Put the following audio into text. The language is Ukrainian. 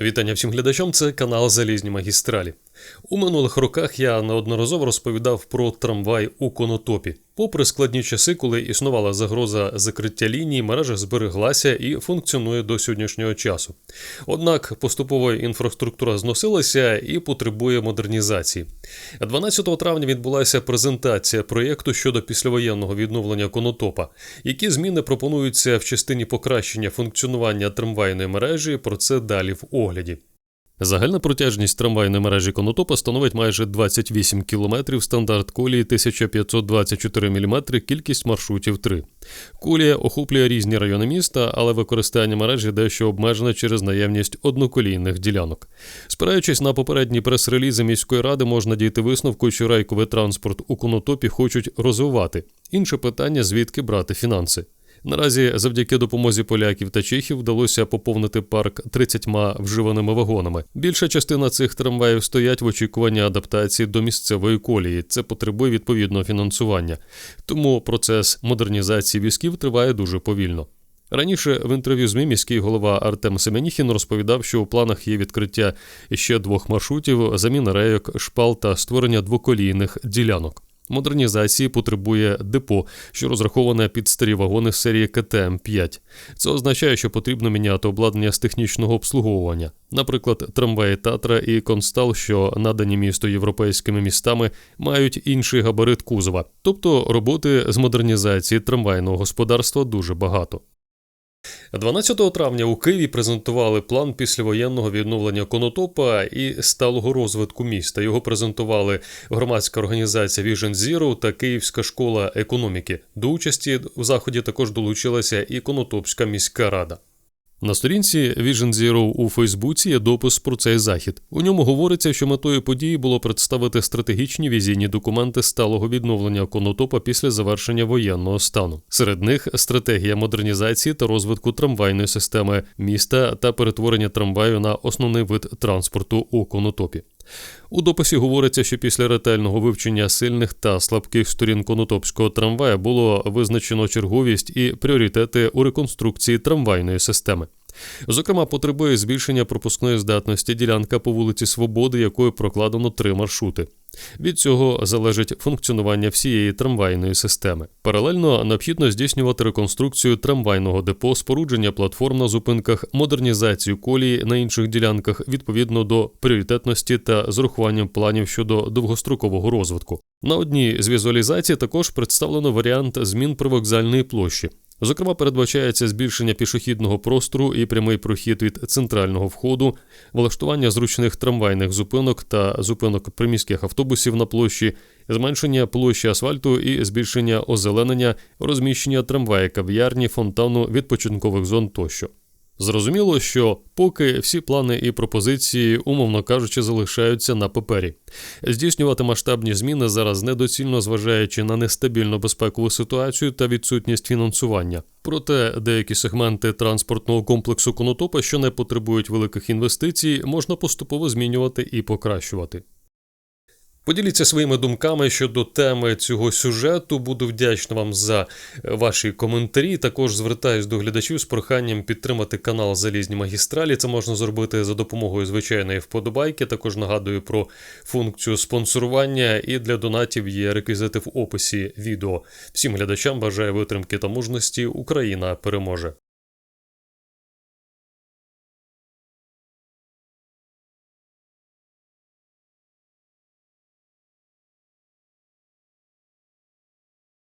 Вітання всім глядачам. Це канал Залізні магістралі. У минулих роках я неодноразово розповідав про трамвай у конотопі. Попри складні часи, коли існувала загроза закриття лінії, мережа збереглася і функціонує до сьогоднішнього часу. Однак поступово інфраструктура зносилася і потребує модернізації. 12 травня відбулася презентація проєкту щодо післявоєнного відновлення конотопа. Які зміни пропонуються в частині покращення функціонування трамвайної мережі? Про це далі в огляді. Загальна протяжність трамвайної мережі Конотопа становить майже 28 км, стандарт колії 1524 мм, кількість маршрутів 3. Колія охоплює різні райони міста, але використання мережі дещо обмежене через наявність одноколійних ділянок. Спираючись на попередні прес-релізи міської ради, можна дійти висновку, що райковий транспорт у Конотопі хочуть розвивати. Інше питання звідки брати фінанси. Наразі, завдяки допомозі поляків та чехів, вдалося поповнити парк 30 вживаними вагонами. Більша частина цих трамваїв стоять в очікуванні адаптації до місцевої колії. Це потребує відповідного фінансування. Тому процес модернізації візків триває дуже повільно. Раніше в інтерв'ю ЗМІ міський голова Артем Семеніхін розповідав, що у планах є відкриття ще двох маршрутів, заміна рейок, шпал та створення двоколійних ділянок. Модернізації потребує депо, що розраховане під старі вагони серії КТМ-5. Це означає, що потрібно міняти обладнання з технічного обслуговування, наприклад, трамваї Татра і Констал, що надані місту європейськими містами, мають інший габарит кузова, тобто роботи з модернізації трамвайного господарства дуже багато. 12 травня у Києві презентували план післявоєнного відновлення конотопа і сталого розвитку міста. Його презентували громадська організація Vision Zero та Київська школа економіки. До участі у заході також долучилася і Конотопська міська рада. На сторінці Vision Zero у Фейсбуці є допис про цей захід. У ньому говориться, що метою події було представити стратегічні візійні документи сталого відновлення конотопа після завершення воєнного стану. Серед них стратегія модернізації та розвитку трамвайної системи міста та перетворення трамваю на основний вид транспорту у конотопі. У дописі говориться, що після ретельного вивчення сильних та слабких сторін конотопського трамвая було визначено черговість і пріоритети у реконструкції трамвайної системи. Зокрема, потребує збільшення пропускної здатності ділянка по вулиці Свободи, якою прокладено три маршрути. Від цього залежить функціонування всієї трамвайної системи. Паралельно необхідно здійснювати реконструкцію трамвайного депо, спорудження платформ на зупинках, модернізацію колії на інших ділянках відповідно до пріоритетності та з урахуванням планів щодо довгострокового розвитку. На одній з візуалізацій також представлено варіант змін привокзальної площі. Зокрема, передбачається збільшення пішохідного простору і прямий прохід від центрального входу, влаштування зручних трамвайних зупинок та зупинок приміських автобусів на площі, зменшення площі асфальту і збільшення озеленення, розміщення трамваї, кав'ярні, фонтану, відпочинкових зон тощо. Зрозуміло, що поки всі плани і пропозиції, умовно кажучи, залишаються на папері. Здійснювати масштабні зміни зараз недоцільно зважаючи на нестабільну безпекову ситуацію та відсутність фінансування. Проте деякі сегменти транспортного комплексу Конотопа, що не потребують великих інвестицій, можна поступово змінювати і покращувати. Поділіться своїми думками щодо теми цього сюжету. Буду вдячний вам за ваші коментарі. Також звертаюсь до глядачів з проханням підтримати канал Залізні магістралі. Це можна зробити за допомогою звичайної вподобайки. Також нагадую про функцію спонсорування і для донатів є реквізити в описі відео. Всім глядачам бажаю витримки та мужності. Україна переможе.